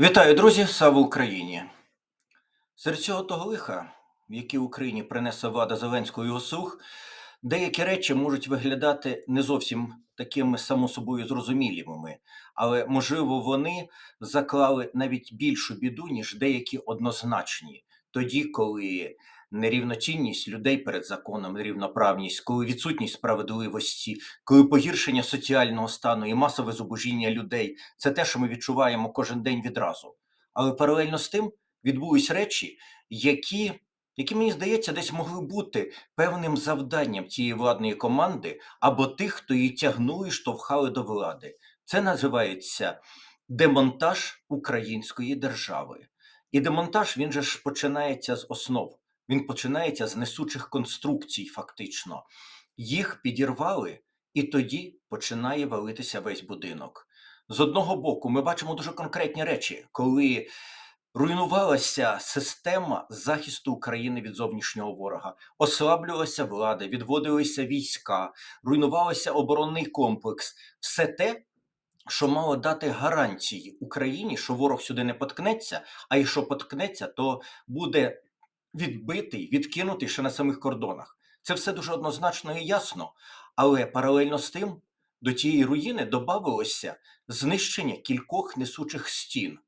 Вітаю, друзі! Слава Україні! Серед цього того лиха, які Україні принесе влада Зеленського і слуг, деякі речі можуть виглядати не зовсім такими само собою зрозумілими, але можливо вони заклали навіть більшу біду, ніж деякі однозначні, тоді, коли нерівноцінність людей перед законом, нерівноправність, коли відсутність справедливості, коли погіршення соціального стану і масове зубожіння людей це те, що ми відчуваємо кожен день відразу. Але паралельно з тим відбулись речі, які, які мені здається, десь могли бути певним завданням цієї владної команди або тих, хто її тягнули і штовхали до влади. Це називається демонтаж української держави. І демонтаж він же ж починається з основ. Він починається з несучих конструкцій, фактично. Їх підірвали, і тоді починає валитися весь будинок. З одного боку, ми бачимо дуже конкретні речі, коли руйнувалася система захисту України від зовнішнього ворога, ослаблювалася влада, відводилися війська, руйнувався оборонний комплекс. Все те, що мало дати гарантії Україні, що ворог сюди не поткнеться, а якщо поткнеться, то буде відбитий, відкинутий ще на самих кордонах. Це все дуже однозначно і ясно, але паралельно з тим до тієї руїни додавалося знищення кількох несучих стін,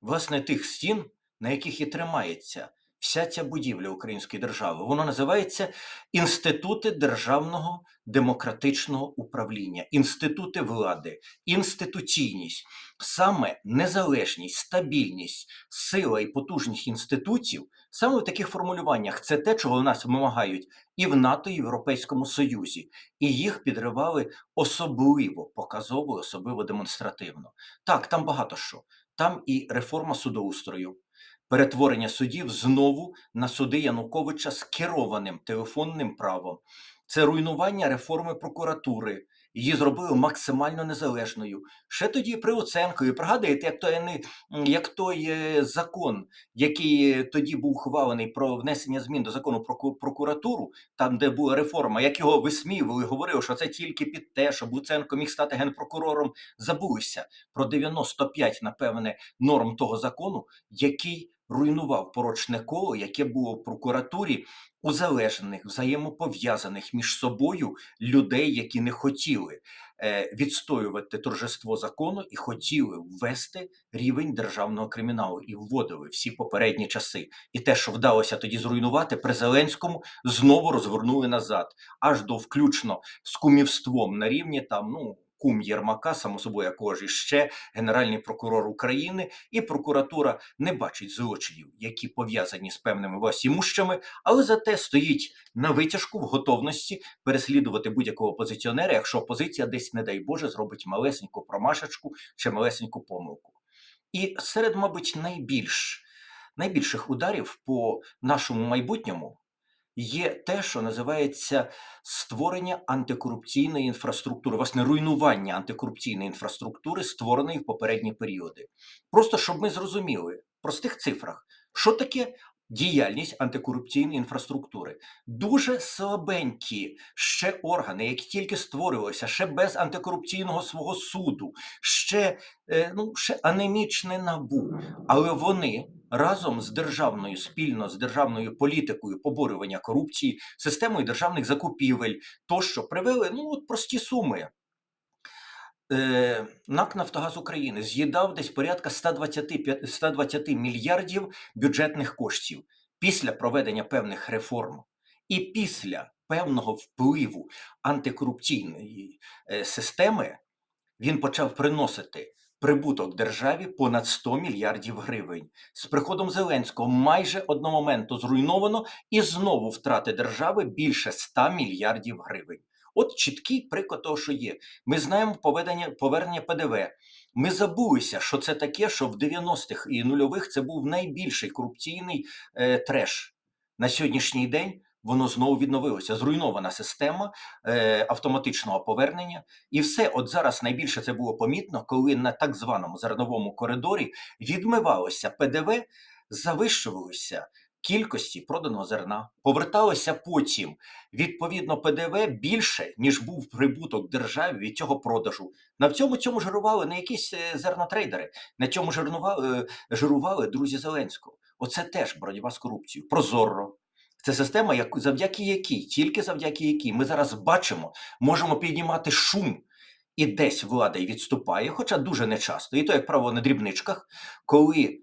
власне, тих стін, на яких і тримається вся ця будівля української держави. Воно називається Інститути державного демократичного управління, інститути влади, інституційність, саме незалежність, стабільність, сила і потужність інститутів. Саме в таких формулюваннях це те, чого нас вимагають і в НАТО, і в Європейському Союзі, і їх підривали особливо показово, особливо демонстративно. Так, там багато що. Там і реформа судоустрою, перетворення судів знову на суди Януковича з керованим телефонним правом. Це руйнування реформи прокуратури. Її зробили максимально незалежною. Ще тоді при Луценкові. Пригадуєте, як той, як той е, закон, який тоді був ухвалений про внесення змін до закону про прокуратуру, там де була реформа, як його висміювали, говорили, що це тільки під те, щоб Луценко міг стати генпрокурором. Забулися про 95, напевне, норм того закону, який руйнував порочне коло, яке було в прокуратурі узалежнених, взаємопов'язаних між собою людей, які не хотіли е, відстоювати торжество закону і хотіли ввести рівень державного криміналу і вводили всі попередні часи. І те, що вдалося тоді зруйнувати, при Зеленському знову розгорнули назад, аж до включно з кумівством на рівні там, ну. Кум Єрмака, само собою, якого ж іще Генеральний прокурор України і прокуратура не бачить злочинів, які пов'язані з певними власімущами, але зате стоїть на витяжку в готовності переслідувати будь-якого опозиціонера, якщо опозиція десь, не дай Боже, зробить малесеньку промашечку чи малесеньку помилку. І серед, мабуть, найбільш, найбільших ударів по нашому майбутньому є те, що називається створення антикорупційної інфраструктури, власне, руйнування антикорупційної інфраструктури, створеної в попередні періоди. Просто щоб ми зрозуміли в простих цифрах, що таке діяльність антикорупційної інфраструктури. Дуже слабенькі ще органи, які тільки створювалися, ще без антикорупційного свого суду, ще, е, ну, ще анемічне набу, але вони разом з державною спільно з державною політикою поборювання корупції, системою державних закупівель, тощо привели ну от прості суми. Е, НАК Нафтогаз України з'їдав десь порядка 120, 120 мільярдів бюджетних коштів після проведення певних реформ і після певного впливу антикорупційної е, системи він почав приносити прибуток державі понад 100 мільярдів гривень. З приходом Зеленського майже одномоментно зруйновано і знову втрати держави більше 100 мільярдів гривень. От чіткий приклад того, що є. Ми знаємо поведення, повернення ПДВ. Ми забулися, що це таке, що в 90-х і нульових це був найбільший корупційний е, треш. На сьогоднішній день воно знову відновилося. Зруйнована система е, автоматичного повернення. І все, от зараз найбільше це було помітно, коли на так званому зерновому коридорі відмивалося ПДВ, завищувалися кількості проданого зерна, поверталося потім відповідно ПДВ більше, ніж був прибуток державі від цього продажу. На цьому цьому жирували не якісь е, зернотрейдери, на цьому жирнували, е, жирували друзі Зеленського. Оце теж боротьба з корупцією. Прозоро. Це система, яку- завдяки якій, тільки завдяки якій ми зараз бачимо, можемо піднімати шум, і десь влада й відступає, хоча дуже нечасто. І то, як правило, на дрібничках, коли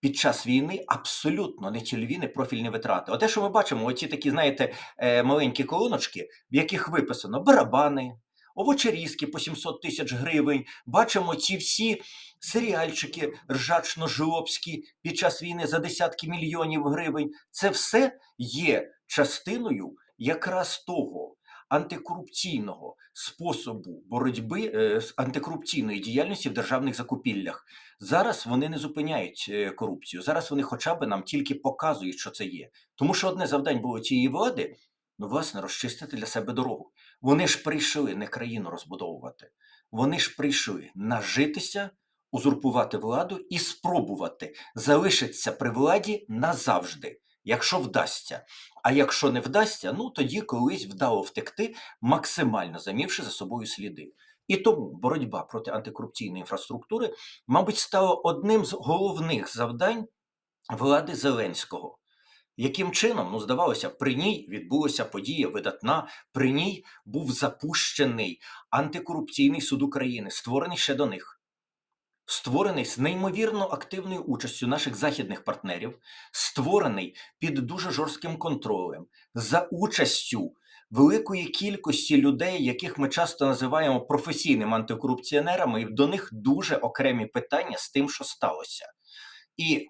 під час війни абсолютно не цільові, не профільні витрати. Оте, що ми бачимо, оці такі, знаєте, е, маленькі колоночки, в яких виписано барабани, овочерізки по 700 тисяч гривень. Бачимо ці всі серіальчики ржачно-жлобські під час війни за десятки мільйонів гривень. Це все є частиною якраз того антикорупційного способу боротьби е, з антикорупційної діяльності в державних закупівлях. Зараз вони не зупиняють е, корупцію. Зараз вони хоча б нам тільки показують, що це є. Тому що одне завдань було цієї влади ну, власне, розчистити для себе дорогу. Вони ж прийшли не країну розбудовувати. Вони ж прийшли нажитися, узурпувати владу і спробувати залишитися при владі назавжди, якщо вдасться. А якщо не вдасться, ну тоді колись вдало втекти, максимально замівши за собою сліди. І тому боротьба проти антикорупційної інфраструктури, мабуть, стала одним з головних завдань влади Зеленського. Яким чином, ну здавалося, при ній відбулася подія видатна, при ній був запущений антикорупційний суд України, створений ще до них, створений з неймовірно активною участю наших західних партнерів, створений під дуже жорстким контролем, за участю великої кількості людей, яких ми часто називаємо професійними антикорупціонерами, і до них дуже окремі питання з тим, що сталося. І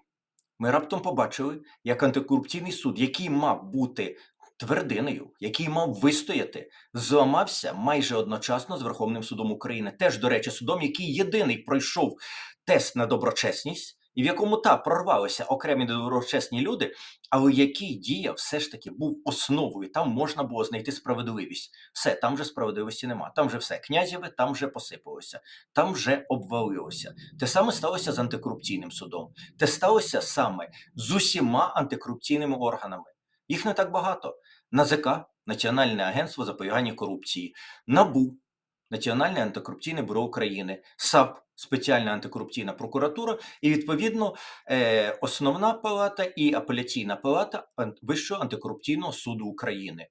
ми раптом побачили, як антикорупційний суд, який мав бути твердиною, який мав вистояти, зламався майже одночасно з Верховним судом України. Теж, до речі, судом, який єдиний пройшов тест на доброчесність, і в якому та прорвалися окремі доброчесні люди, але який діяв все ж таки був основою. Там можна було знайти справедливість. Все, там вже справедливості нема. Там вже все князєве, там вже посипалося, там вже обвалилося. Те саме сталося з антикорупційним судом. Те сталося саме з усіма антикорупційними органами. Їх не так багато. НАЗК Національне агентство запобігання корупції, НАБУ Національне антикорупційне бюро України, САП Спеціальна антикорупційна прокуратура, і відповідно е, основна палата і апеляційна палата Вищого антикорупційного суду України.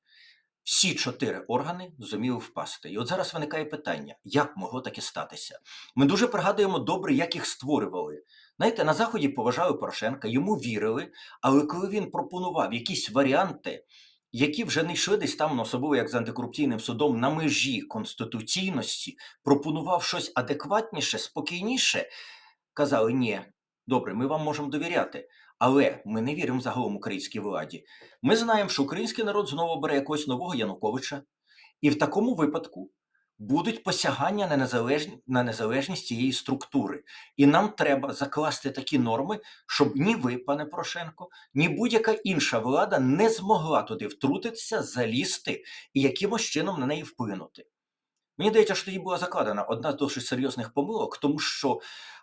Всі чотири органи зуміли впасти. І от зараз виникає питання: як могло таке статися? Ми дуже пригадуємо добре, як їх створювали. Знаєте, на Заході поважали Порошенка, йому вірили, але коли він пропонував якісь варіанти, які вже не йшли десь там, ну, особливо як з антикорупційним судом, на межі конституційності, пропонував щось адекватніше, спокійніше, казали: ні, добре, ми вам можемо довіряти. Але ми не віримо загалом українській владі. Ми знаємо, що український народ знову бере якогось нового Януковича, і в такому випадку будуть посягання на незалежність, на незалежність цієї структури. І нам треба закласти такі норми, щоб ні ви, пане Порошенко, ні будь-яка інша влада не змогла туди втрутитися, залізти і якимось чином на неї вплинути. Мені здається, що тоді була закладена одна з досить серйозних помилок, тому що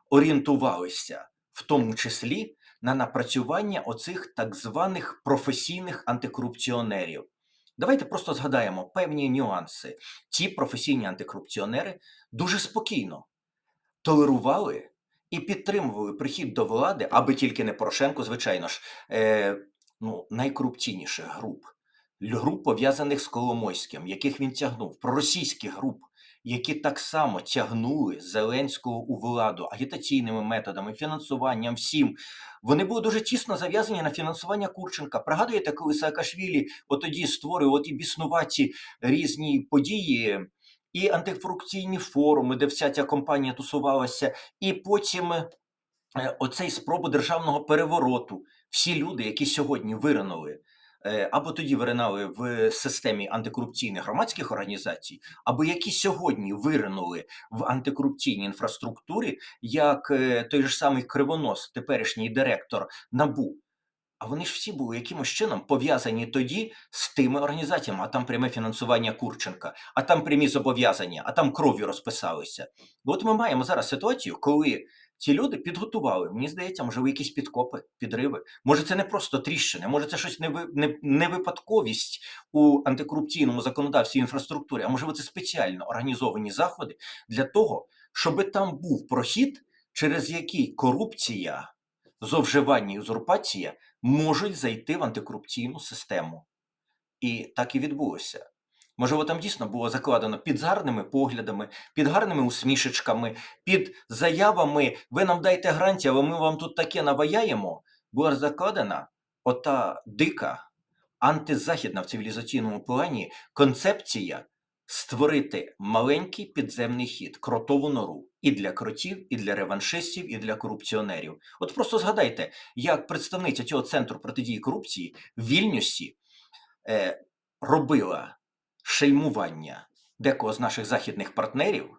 орієнтувалися в тому числі на напрацювання оцих так званих професійних антикорупціонерів. Давайте просто згадаємо певні нюанси. Ті професійні антикорупціонери дуже спокійно толерували і підтримували прихід до влади, аби тільки не Порошенко, звичайно ж, е, ну, найкорупційніших груп. Груп пов'язаних з Коломойським, яких він тягнув, проросійських груп, які так само тягнули Зеленського у владу агітаційними методами, фінансуванням, всім. Вони були дуже тісно зав'язані на фінансування Курченка. Пригадуєте, коли Саакашвілі тоді створював ті біснуваті різні події, і антикорупційні форуми, де вся ця компанія тусувалася, і потім е, оцей спробу державного перевороту. Всі люди, які сьогодні виринули, або тоді виринали в системі антикорупційних громадських організацій, або які сьогодні виринули в антикорупційній інфраструктурі, як е, той же самий Кривонос, теперішній директор НАБУ. А вони ж всі були якимось чином пов'язані тоді з тими організаціями, а там пряме фінансування Курченка, а там прямі зобов'язання, а там кров'ю розписалися. І от ми маємо зараз ситуацію, коли ці люди підготували. Мені здається, можливо, якісь підкопи, підриви. Може, це не просто тріщини, може, це щось не, не, не випадковість у антикорупційному законодавстві інфраструктурі, а можливо, це спеціально організовані заходи для того, щоб там був прохід, через який корупція, зловживання і узурпація можуть зайти в антикорупційну систему. І так і відбулося. Можливо, там дійсно було закладено під гарними поглядами, під гарними усмішечками, під заявами ви нам дайте гранті, але ми вам тут таке наваяємо, була закладена ота дика антизахідна в цивілізаційному плані концепція створити маленький підземний хід, кротову нору і для кротів, і для реваншистів, і для корупціонерів. От просто згадайте, як представниця цього центру протидії корупції в Вільнюсі е, робила шельмування декого з наших західних партнерів,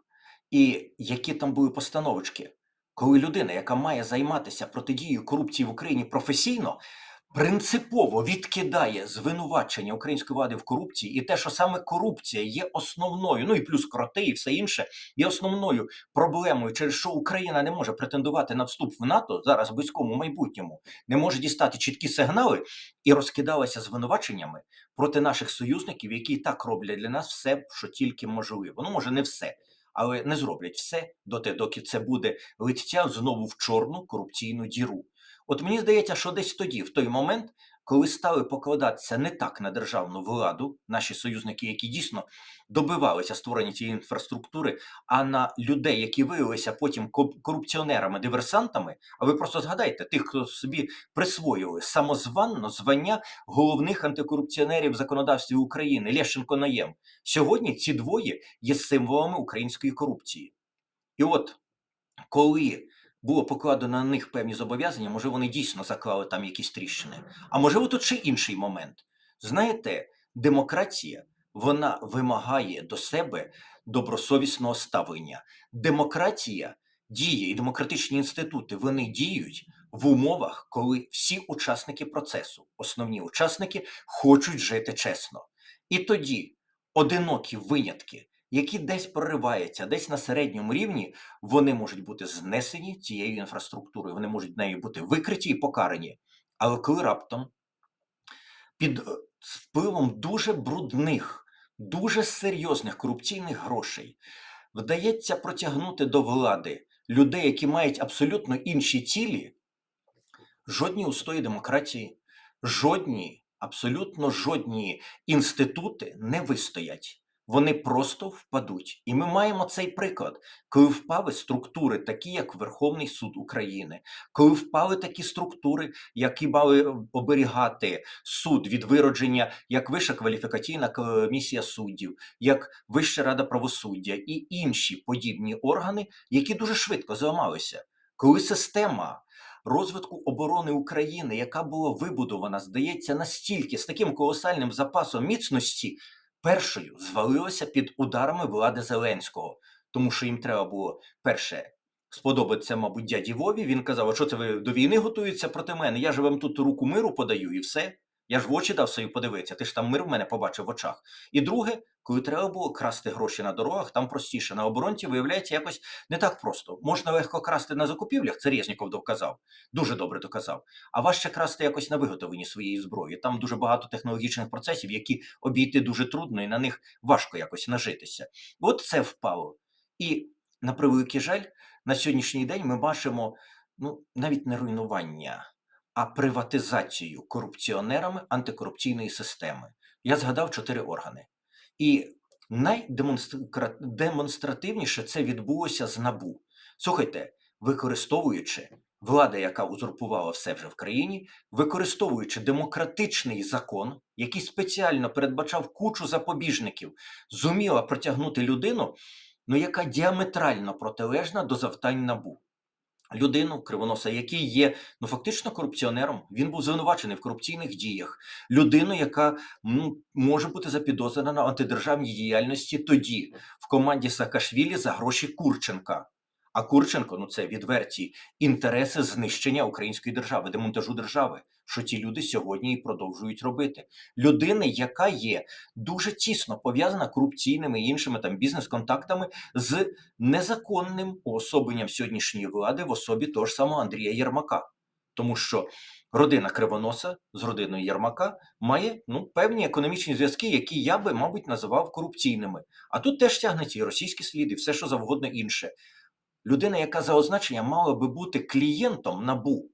і які там були постановочки, коли людина, яка має займатися протидією корупції в Україні професійно, принципово відкидає звинувачення української влади в корупції, і те, що саме корупція є основною, ну і плюс кроти, і все інше, є основною проблемою, через що Україна не може претендувати на вступ в НАТО зараз в близькому майбутньому, не може дістати чіткі сигнали і розкидалася звинуваченнями проти наших союзників, які і так роблять для нас все, що тільки можливо. Ну, може, не все, але не зроблять все доти, доки це буде лиття знову в чорну корупційну діру. От мені здається, що десь тоді, в той момент, коли стали покладатися не так на державну владу, наші союзники, які дійсно добивалися створення цієї інфраструктури, а на людей, які виявилися потім корупціонерами, диверсантами. А ви просто згадайте тих, хто собі присвоїли самозванно звання головних антикорупціонерів в законодавстві України Лещенко Наєм. Сьогодні ці двоє є символами української корупції. І от коли було покладено на них певні зобов'язання, може вони дійсно заклали там якісь тріщини. А можливо, тут ще інший момент. Знаєте, демократія вона вимагає до себе добросовісного ставлення. Демократія діє і демократичні інститути вони діють в умовах, коли всі учасники процесу, основні учасники, хочуть жити чесно. І тоді одинокі винятки, які десь прориваються, десь на середньому рівні, вони можуть бути знесені цією інфраструктурою, вони можуть нею бути викриті і покарані. Але коли раптом під е, впливом дуже брудних, дуже серйозних корупційних грошей вдається протягнути до влади людей, які мають абсолютно інші цілі, жодні устої демократії, жодні, абсолютно жодні інститути не вистоять. Вони просто впадуть. І ми маємо цей приклад, коли впали структури, такі як Верховний суд України, коли впали такі структури, які мали оберігати суд від виродження, як Вища кваліфікаційна комісія суддів, як Вища рада правосуддя і інші подібні органи, які дуже швидко зламалися. Коли система розвитку оборони України, яка була вибудована, здається, настільки з таким колосальним запасом міцності, першою звалилася під ударами влади Зеленського, тому що їм треба було перше. Сподобатися, мабуть, дяді Вові. Він казав: що це ви до війни готуються проти мене? Я ж вам тут руку миру подаю і все. Я ж в очі дав свої подивитися, ти ж там мир в мене побачив в очах. І друге, коли треба було красти гроші на дорогах, там простіше. На оборонці виявляється якось не так просто. Можна легко красти на закупівлях, це Резніков доказав, дуже добре доказав. А важче красти якось на виготовленні своєї зброї. Там дуже багато технологічних процесів, які обійти дуже трудно, і на них важко якось нажитися. От це впало. І на превеликий жаль, на сьогоднішній день ми бачимо ну навіть не руйнування, а приватизацію корупціонерами антикорупційної системи. Я згадав чотири органи. І найдемонстративніше це відбулося з набу. Слухайте, використовуючи влада, яка узурпувала все вже в країні, використовуючи демократичний закон, який спеціально передбачав кучу запобіжників, зуміла притягнути людину, ну яка діаметрально протилежна до завдань набу. Людину кривоноса, який є ну фактично корупціонером. Він був звинувачений в корупційних діях. Людину, яка ну, може бути запідозрена на антидержавній діяльності тоді в команді Саакашвілі за гроші Курченка. А Курченко ну це відверті інтереси знищення української держави, демонтажу держави. Що ті люди сьогодні і продовжують робити. Людини, яка є дуже тісно пов'язана корупційними і іншими там бізнес-контактами з незаконним уособленням сьогоднішньої влади в особі того ж самого Андрія Єрмака. Тому що родина Кривоноса з родиною Єрмака має ну, певні економічні зв'язки, які я би, мабуть, називав корупційними. А тут теж тягнеться і російські сліди, все що завгодно інше. Людина, яка за означенням мала би бути клієнтом набу,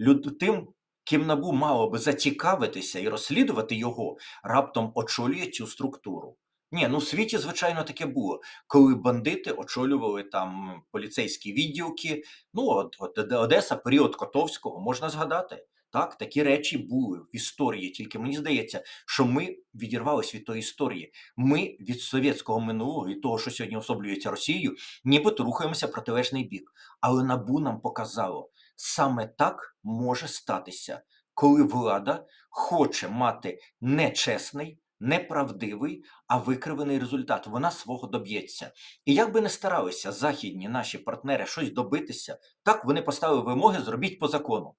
люд, тим, ким набу мало би зацікавитися і розслідувати його, раптом очолює цю структуру. Ні, ну в світі, звичайно, таке було, коли бандити очолювали там поліцейські відділки. Ну, от, от Одеса, період Котовського, можна згадати. Так, такі речі були в історії. Тільки мені здається, що ми відірвалися від тої історії. Ми від совєтського минулого і того, що сьогодні особлюється Росією, нібито рухаємося протилежний бік. Але набу нам показало, саме так може статися, коли влада хоче мати нечесний, неправдивий, а викривлений результат. Вона свого доб'ється. І як би не старалися західні наші партнери щось добитися, так вони поставили вимоги зробіть по закону.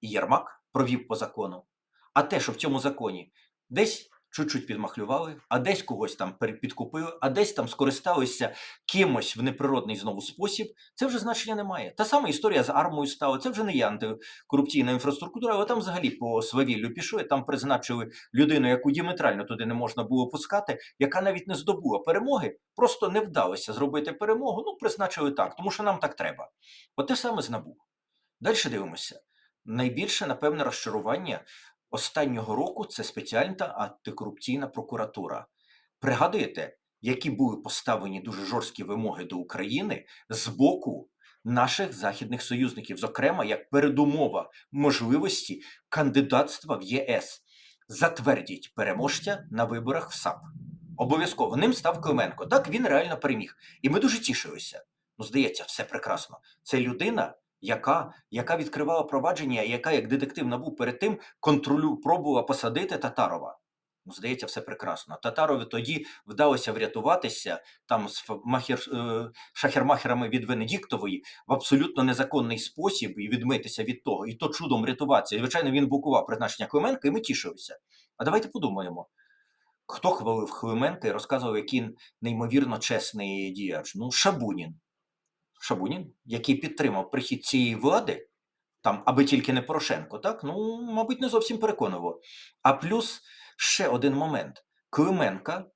І Єрмак провів по закону. А те, що в цьому законі десь чуть-чуть підмахлювали, а десь когось там підкупили, а десь там скористалися кимось в неприродний знову спосіб, це вже значення не має. Та сама історія з армою стала. Це вже не є антикорупційна інфраструктура, але там взагалі по свавіллю пішли. Там призначили людину, яку діаметрально туди не можна було пускати, яка навіть не здобула перемоги, просто не вдалося зробити перемогу. Ну, призначили так, тому що нам так треба. От те саме з НАБУ. Далі дивимося. Найбільше, напевне, розчарування останнього року це спеціальна антикорупційна прокуратура. Пригадуєте, які були поставлені дуже жорсткі вимоги до України з боку наших західних союзників, зокрема як передумова можливості кандидатства в ЄС. Затвердіть переможця на виборах в САП. Обов'язково ним став Клименко. Так він реально переміг. І ми дуже тішилися. Ну, здається, все прекрасно. Це людина, яка, яка відкривала провадження, яка, як детектив набув перед тим, контролю пробувала посадити Татарова. Ну, здається, все прекрасно. Татарові тоді вдалося врятуватися там з махер, е, шахермахерами від Венедіктової в абсолютно незаконний спосіб і відмитися від того, і то чудом рятуватися. І, звичайно, він блокував призначення Клименка, і ми тішилися. А давайте подумаємо. Хто хвалив Клименка і розказував, який неймовірно чесний діяч? Ну, Шабунін. Шабунін, який підтримав прихід цієї влади, там, аби тільки не Порошенко, так? Ну, мабуть, не зовсім переконував. А плюс ще один момент. Клименка,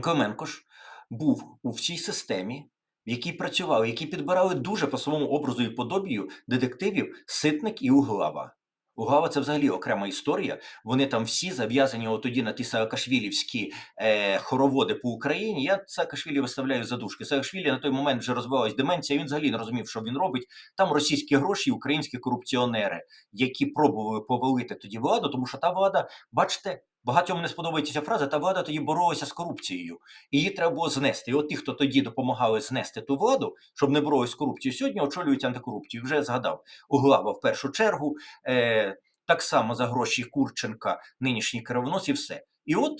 Клименко ж був у всій системі, в якій працювали, які підбирали дуже по своєму образу і подобію детективів Ситник і Углава. Углава це взагалі окрема історія. Вони там всі зав'язані тоді на ті саакашвілівські е, хороводи по Україні. Я Саакашвілі виставляю за дужки. Саакашвілі на той момент вже розвивалась деменція. Він взагалі не розумів, що він робить. Там російські гроші, українські корупціонери, які пробували повалити тоді владу, тому що та влада, бачите, багатьом не сподобається ця фраза. Та влада тоді боролася з корупцією, і її треба було знести. І от ті, хто тоді допомагали знести ту владу, щоб не боролись з корупцією, сьогодні очолюють антикорупцію. Вже згадав Углава в першу чергу. Е, так само за гроші Курченка, нинішній керівнос і все. І от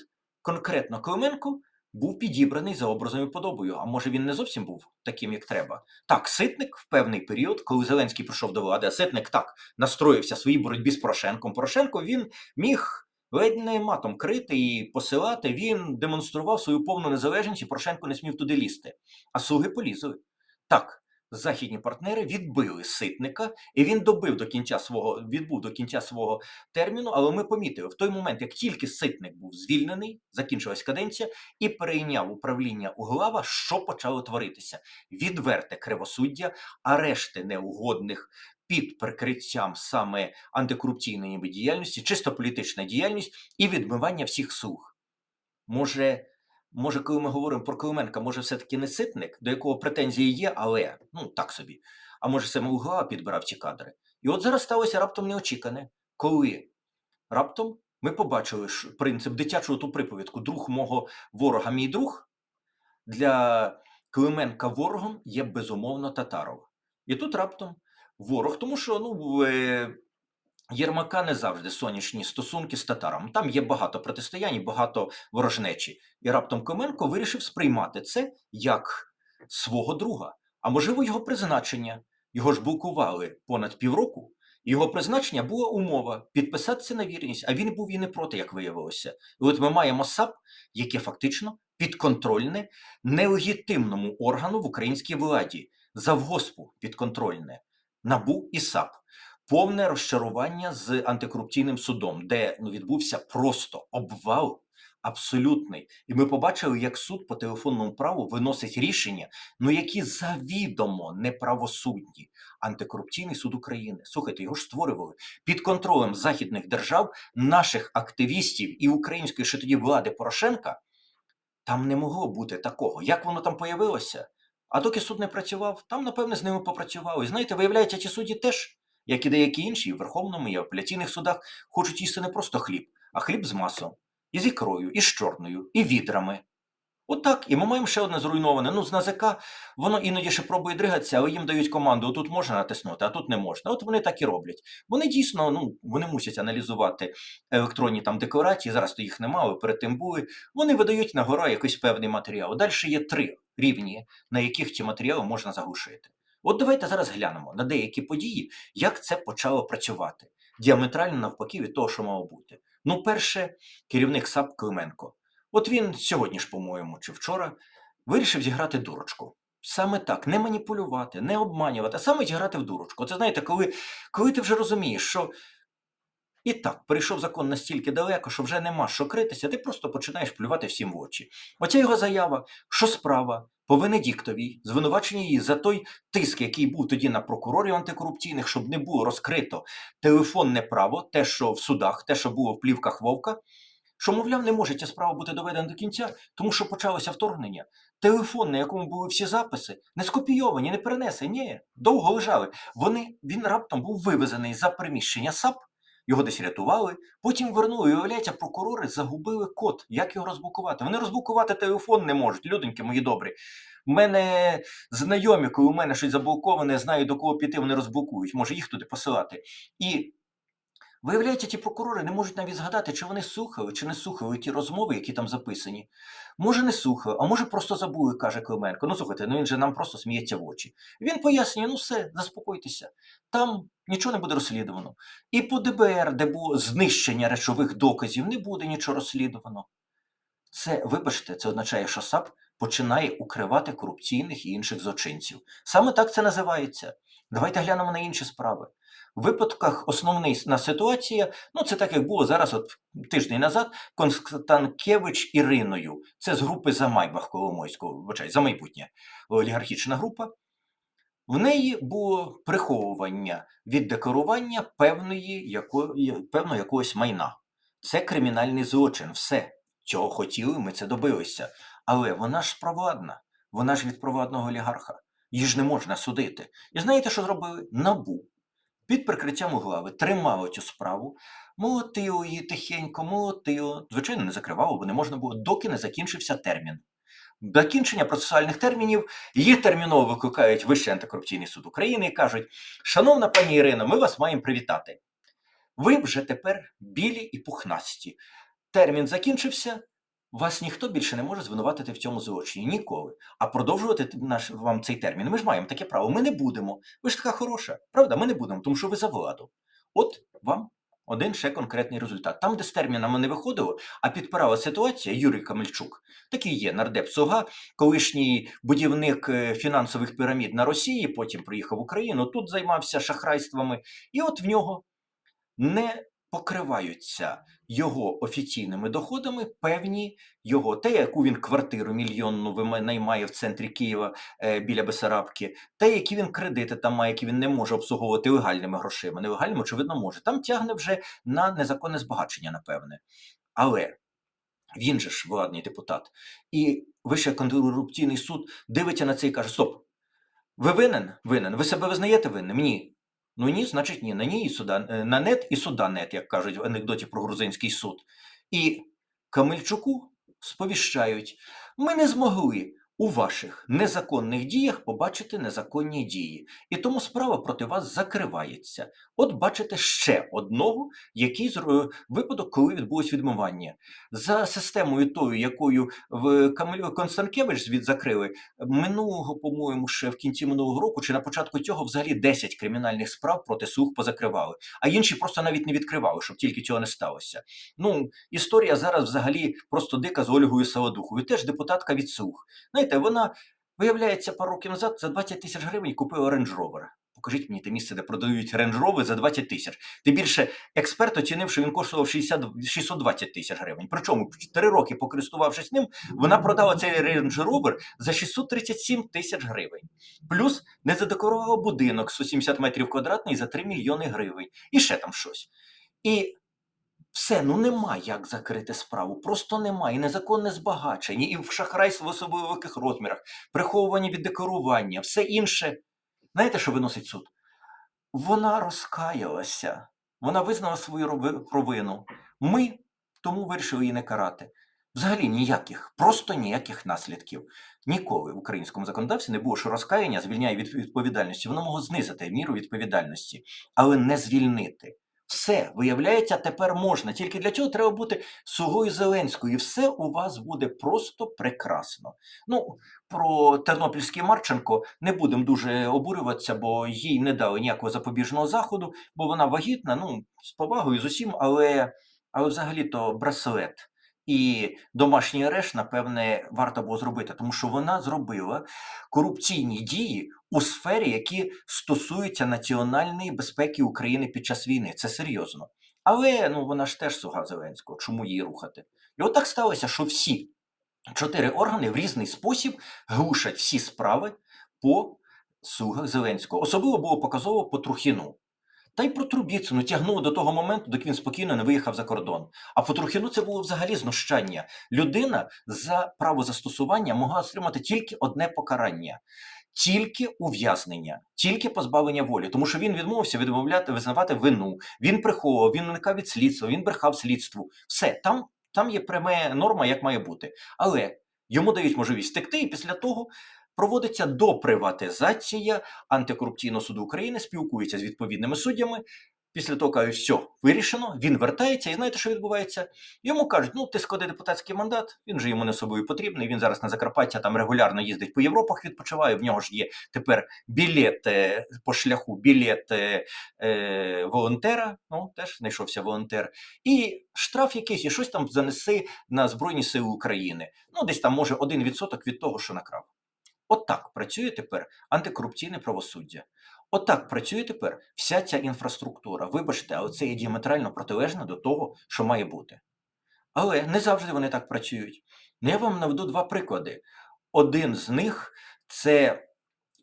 конкретно Клименко був підібраний за образом і подобою. А може він не зовсім був таким, як треба. Так, Ситник в певний період, коли Зеленський прийшов до влади, а Ситник так настроївся в своїй боротьбі з Порошенком. Порошенко він міг ледь не матом крити і посилати. Він демонстрував свою повну незалежність, і Порошенко не смів туди лізти. А слуги полізли. Так. Західні партнери відбили ситника, і він добив до кінця свого відбув до кінця свого терміну. Але ми помітили в той момент, як тільки ситник був звільнений, закінчилась каденція, і перейняв управління Углава, що почало творитися? Відверте кривосуддя, арешти неугодних під прикриттям саме антикорупційної діяльності, чисто політична діяльність і відмивання всіх слуг. Може, може, коли ми говоримо про Клименка, може, все-таки не ситник, до якого претензії є, але ну так собі. А може, саме Углава підбирав ці кадри. І от зараз сталося раптом неочікане, коли раптом ми побачили принцип дитячого ту приповідку друг мого ворога, мій друг. Для Клименка ворогом є безумовно Татаров. І тут раптом ворог, тому що ну, е, Єрмака не завжди сонячні стосунки з татаром. Там є багато протистоянь, багато ворожнечі. І раптом Клименко вирішив сприймати це як свого друга. А можливо, його призначення. Його ж блокували понад півроку. Його призначення була умова підписатися на вірність, а він був і не проти, як виявилося. І от ми маємо САП, яке фактично підконтрольне нелегітимному органу в українській владі, завгоспу підконтрольне НАБУ і САП. Повне розчарування з антикорупційним судом, де ну, відбувся просто обвал абсолютний. І ми побачили, як суд по телефонному праву виносить рішення, ну які завідомо неправосудні. Антикорупційний суд України. Слухайте, його ж створювали під контролем західних держав, наших активістів і української ще тоді влади Порошенка. Там не могло бути такого. Як воно там появилося? А доки суд не працював, там, напевне, з ними попрацювали. І знаєте, виявляється, ті судді теж, як і деякі інші, і в Верховному і в апеляційних судах, хочуть їсти не просто хліб, а хліб з маслом, і з ікрою, і з чорною, і відрами. Отак, і ми маємо ще одне зруйноване. Ну, з НАЗК воно іноді ще пробує дригатися, але їм дають команду: тут можна натиснути, а тут не можна. От вони так і роблять. Вони дійсно ну, вони мусять аналізувати електронні там декларації. Зараз то їх немає, перед тим були. Вони видають на гора якийсь певний матеріал. Далі є три рівні, на яких ці матеріали можна заглушити. От давайте зараз глянемо на деякі події, як це почало працювати. Діаметрально навпаки від того, що мало бути. Ну, перше, керівник САП Клименко. От він сьогодні ж, по-моєму, чи вчора вирішив зіграти дурочку. Саме так, не маніпулювати, не обманювати, а саме зіграти в дурочку. Це знаєте, коли, коли ти вже розумієш, що і так перейшов закон настільки далеко, що вже нема що критися, ти просто починаєш плювати всім в очі. Оця його заява, що справа по Венедіктовій, звинувачення її за той тиск, який був тоді на прокурорів антикорупційних, щоб не було розкрито телефонне право, те, що в судах, те, що було в плівках Вовка що, мовляв, не може ця справа бути доведена до кінця, тому що почалося вторгнення. Телефон, на якому були всі записи, не скопійовані, не перенесені, ні, довго лежали. Вони, Він раптом був вивезений за приміщення САП, його десь рятували, потім вернули. І виявляється, прокурори загубили код, як його розблокувати. Вони розблокувати телефон не можуть, людоньки мої добрі. У мене знайомі, коли у мене щось заблоковане, знаю, до кого піти, вони розблокують, може їх туди посилати. І Виявляється, ті прокурори не можуть навіть згадати, чи вони слухали, чи не слухали ті розмови, які там записані. Може, не слухали, а може просто забули, каже Клименко. Ну слухайте, ну він же нам просто сміється в очі. Він пояснює: ну все, заспокойтеся, там нічого не буде розслідувано. І по ДБР, де було знищення речових доказів, не буде нічого розслідувано. Це, вибачте, це означає, що САП починає укривати корупційних і інших злочинців. Саме так це називається. Давайте глянемо на інші справи. В випадках основна ситуація, ну це так як було зараз, от тиждень назад, Констанкевич Іриною. Це з групи за Майбах Коломойського, вибачай, за майбутнє олігархічна група. В неї було приховування від декорування певної, яко, певного якогось майна. Це кримінальний злочин. Все. Чого хотіли, ми це добилися. Але вона ж провладна, вона ж від провладного олігарха. Її ж не можна судити. І знаєте, що зробили? Набу під прикриттям углави тримало цю справу, молотило її тихенько, молотило. Звичайно, не закривало, бо не можна було, доки не закінчився термін. Закінчення процесуальних термінів її терміново викликають Вищий антикорупційний суд України і кажуть: Шановна пані Ірино, ми вас маємо привітати. Ви вже тепер білі і пухнасті. Термін закінчився, вас ніхто більше не може звинуватити в цьому злочині ніколи. А продовжувати наш вам цей термін. Ми ж маємо таке право. Ми не будемо. Ви ж така хороша, правда? Ми не будемо, тому що ви за владу. От вам один ще конкретний результат. Там, де з термінами не виходило, а підпирала ситуація Юрій Камельчук, такий є нардеп Суга, колишній будівник е, фінансових пірамід на Росії, потім приїхав в Україну, тут займався шахрайствами, і от в нього не покриваються його офіційними доходами певні його, те, яку він квартиру мільйонну наймає в центрі Києва е, біля Бесарабки, те, які він кредити там має, які він не може обслуговувати легальними грошима. Нелегальними, очевидно, може. Там тягне вже на незаконне збагачення, напевне. Але. Він же ж владний депутат, і Вищий антикорупційний суд дивиться на це і каже: Стоп, ви винен? Винен? Ви себе визнаєте винним? Ні. Ну ні, значить ні. На ній і суда, е, на нет і суда нет, як кажуть в анекдоті про грузинський суд. І Камельчуку сповіщають: ми не змогли у ваших незаконних діях побачити незаконні дії. І тому справа проти вас закривається. От бачите ще одного, який випадок, коли відбулось відмивання. За системою тою, якою в Камилю Констанкевич звід закрили, минулого, по-моєму, ще в кінці минулого року, чи на початку цього взагалі 10 кримінальних справ проти слуг позакривали, а інші просто навіть не відкривали, щоб тільки цього не сталося. Ну, історія зараз взагалі просто дика з Ольгою Саладухою, теж депутатка від слуг. Вона, виявляється, пару років назад за 20 тисяч гривень купила Range Rover. Покажіть мені те місце, де продають Range Rover за 20 тисяч. Тим більше експерт оцінив, що він коштував 60, 620 тисяч гривень. Причому 4 роки покористувавшись ним, вона продала цей Range Rover за 637 тисяч гривень. Плюс не задекорувала будинок 170 метрів квадратний за 3 мільйони гривень. І ще там щось. І все, ну нема як закрити справу, просто нема. І незаконне збагачення, і в шахрайство в особливо розмірах, приховування від декорування, все інше. Знаєте, що виносить суд? Вона розкаялася, вона визнала свою провину. Ми тому вирішили її не карати. Взагалі ніяких, просто ніяких наслідків. Ніколи в українському законодавстві не було, що розкаяння звільняє від відповідальності. Воно могло знизити міру відповідальності, але не звільнити. Все, виявляється, тепер можна. Тільки для цього треба бути сугою Зеленською, і все у вас буде просто прекрасно. Ну, про Тернопільський Марченко не будемо дуже обурюватися, бо їй не дали ніякого запобіжного заходу, бо вона вагітна, ну, з повагою з усім, але, але взагалі-то браслет. І домашній арешт, напевне, варто було зробити, тому що вона зробила корупційні дії у сфері, які стосуються національної безпеки України під час війни. Це серйозно. Але ну вона ж теж слуга Зеленського. Чому її рухати? І от так сталося, що всі чотири органи в різний спосіб глушать всі справи по слугах Зеленського. Особливо було показово по Трухіну. Та й про Трубіцину тягнуло до того моменту, доки він спокійно не виїхав за кордон. А по Трухіну це було взагалі знущання. Людина за право застосування могла отримати тільки одне покарання. Тільки ув'язнення, тільки позбавлення волі, тому що він відмовився відмовляти, визнавати вину. Він приховував, він уникав від слідства, він брехав слідству. Все там, там є пряма норма, як має бути. Але йому дають можливість втекти, і після того проводиться доприватизація антикорупційного суду України, спілкується з відповідними суддями. Після того кажуть, все, вирішено, він вертається, і знаєте, що відбувається? Йому кажуть, ну ти склади депутатський мандат, він же йому не собою потрібний. Він зараз на Закарпаття там регулярно їздить по Європах, відпочиває. В нього ж є тепер білет е, по шляху, білет е, е, волонтера. Ну теж знайшовся волонтер, і штраф якийсь, і щось там занеси на Збройні Сили України. Ну, десь там може 1% від того, що накрав. От працює тепер антикорупційне правосуддя. От працює тепер вся ця інфраструктура. Вибачте, але це є діаметрально протилежно до того, що має бути. Але не завжди вони так працюють. Я вам наведу два приклади. Один з них це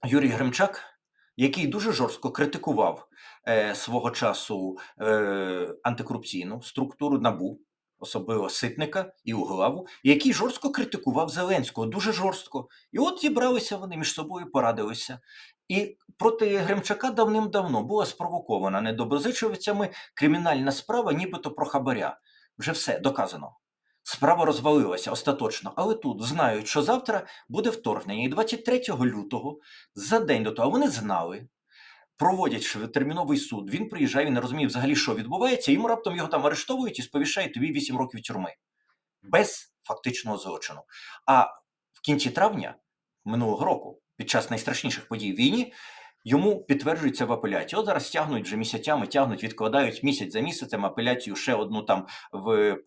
Юрій Гремчак, який дуже жорстко критикував е, свого часу е, антикорупційну структуру НАБУ, особливо Ситника і Углаву, який жорстко критикував Зеленського, дуже жорстко. І от зібралися вони між собою, порадилися. І проти Гремчака давним-давно була спровокована недоброзичливцями кримінальна справа, нібито про хабаря. Вже все доказано. Справа розвалилася остаточно, але тут знають, що завтра буде вторгнення. І 23 лютого, за день до того, вони знали, проводять терміновий суд. Він приїжджає, він не розуміє взагалі, що відбувається. Йому раптом його там арештовують і сповіщають тобі 8 років тюрми без фактичного злочину. А в кінці травня минулого року, під час найстрашніших подій війні, йому підтверджується в апеляції. От зараз тягнуть вже місяцями, тягнуть, відкладають місяць за місяцем апеляцію ще одну там в,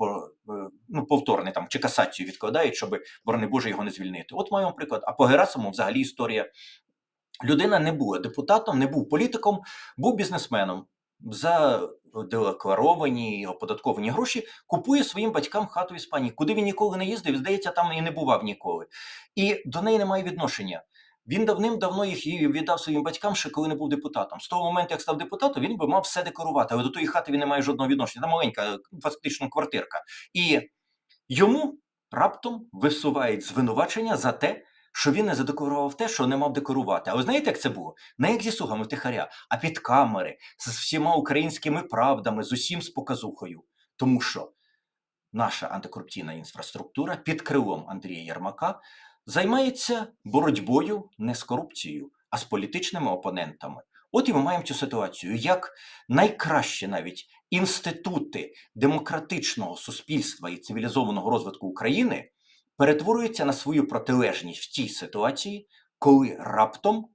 ну, повторне там чи касацію відкладають, щоб, борони Боже, його не звільнити. От маємо приклад. А по Герасиму взагалі історія. Людина не була депутатом, не був політиком, був бізнесменом. За декларовані оподатковані гроші купує своїм батькам хату в Іспанії, куди він ніколи не їздив, здається, там і не бував ніколи. І до неї немає відношення. Він давним-давно їх віддав своїм батькам, ще коли не був депутатом. З того моменту, як став депутатом, він би мав все декорувати, але до тої хати він не має жодного відношення. Там маленька, фактично, квартирка. І йому раптом висувають звинувачення за те, що він не задекорував те, що не мав декорувати. А ви знаєте, як це було? Не як зі слугами втихаря, а під камери, з всіма українськими правдами, з усім з показухою. Тому що наша антикорупційна інфраструктура під крилом Андрія Єрмака займається боротьбою не з корупцією, а з політичними опонентами. От і ми маємо цю ситуацію, як найкраще навіть інститути демократичного суспільства і цивілізованого розвитку України перетворюються на свою протилежність в тій ситуації, коли раптом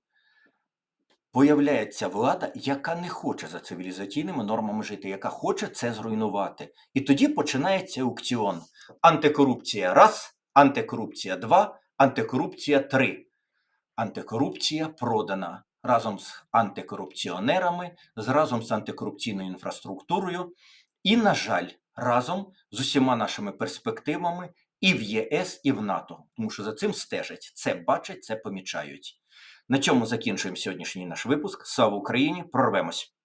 появляється влада, яка не хоче за цивілізаційними нормами жити, яка хоче це зруйнувати. І тоді починається аукціон. Антикорупція раз, антикорупція два, антикорупція три. Антикорупція продана разом з антикорупціонерами, разом з антикорупційною інфраструктурою і, на жаль, разом з усіма нашими перспективами і в ЄС, і в НАТО, тому що за цим стежать, це бачать, це помічають. На цьому закінчуємо сьогоднішній наш випуск. Слава Україні! Прорвемось!